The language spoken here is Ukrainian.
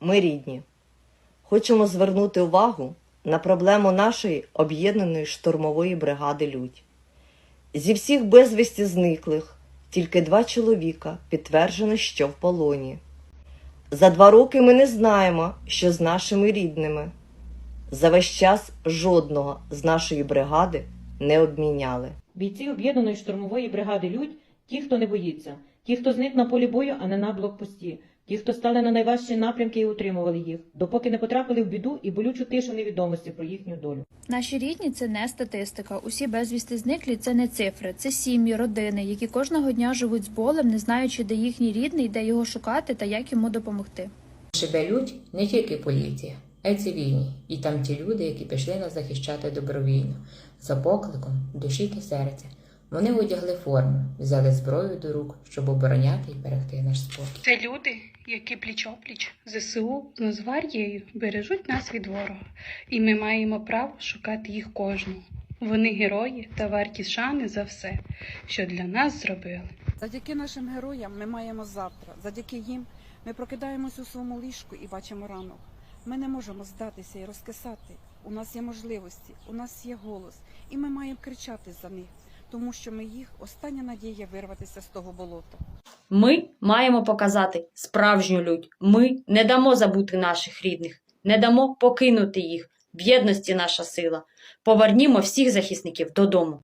Ми рідні. Хочемо звернути увагу на проблему нашої об'єднаної штурмової бригади Людь. Зі всіх безвісті зниклих тільки два чоловіка підтверджено, що в полоні. За два роки ми не знаємо, що з нашими рідними. За весь час жодного з нашої бригади не обміняли. Бійці об'єднаної штурмової бригади Людь ті, хто не боїться, ті, хто зник на полі бою, а не на блокпості, ті, хто стали на найважчі напрямки і утримували їх, допоки не потрапили в біду і болючу тишу невідомості про їхню долю. Наші рідні це не статистика. Усі безвісти зниклі це не цифри, це сім'ї, родини, які кожного дня живуть з болем, не знаючи, де їхній рідний, де його шукати та як йому допомогти. Шибелють не тільки поліція, а й цивільні, і там ті люди, які пішли нас захищати добровільно, за покликом душі та серця. Вони одягли форму, взяли зброю до рук, щоб обороняти і берегти наш спокій. Це люди, які пліч-опліч ЗСУ з Нацгвардією бережуть нас від ворога, і ми маємо право шукати їх кожного. Вони герої та варті шани за все, що для нас зробили. Завдяки нашим героям ми маємо завтра. Завдяки їм ми прокидаємось у своєму ліжку і бачимо ранок. Ми не можемо здатися і розкисати. У нас є можливості, у нас є голос, і ми маємо кричати за них, тому що ми їх остання надія вирватися з того болота. Ми маємо показати справжню лють. Ми не дамо забути наших рідних, не дамо покинути їх. В єдності наша сила. Повернімо всіх захисників додому.